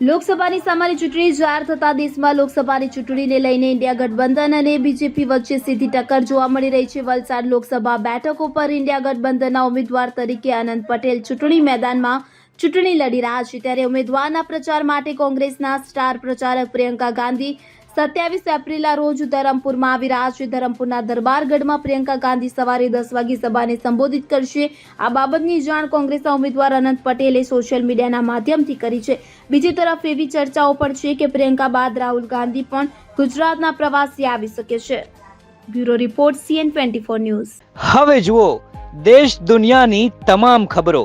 લોકસભાની સામાન્ય ચૂંટણી જાહેર થતા દેશમાં લોકસભાની ચૂંટણીને લઈને ઇન્ડિયા ગઠબંધન અને બીજેપી વચ્ચે સીધી ટક્કર જોવા મળી રહી છે. વલસાડ લોકસભા બેઠક ઉપર ઇન્ડિયા ગઠબંધનના ઉમેદવાર તરીકે આનંદ પટેલ ચૂંટણી મેદાનમાં ચૂંટણી લડી રહ્યા છે ત્યારે ઉમેદવારના પ્રચાર માટે કોંગ્રેસના સ્ટાર પ્રચારક પ્રિયંકા ગાંધી સત્યાવીસ એપ્રિલના રોજ ધરમપુરમાં આવી રહ્યા છે. ધરમપુરના દરબારગઢમાં પ્રિયંકા ગાંધી સવારે દસ વાગે સભાને સંબોધિત કરશે. આ બાબતની જાણ કોંગ્રેસના ઉમેદવાર અનંત પટેલે સોશિયલ મીડિયાના માધ્યમથી કરી છે. બીજી તરફ એવી ચર્ચાઓ પણ છે કે પ્રિયંકા બાદ રાહુલ ગાંધી પણ ગુજરાતના પ્રવાસે આવી શકે છે. Bureau report CN twenty news. હવે જુઓ, દેશ દુનિયાની તમામ ખબરો.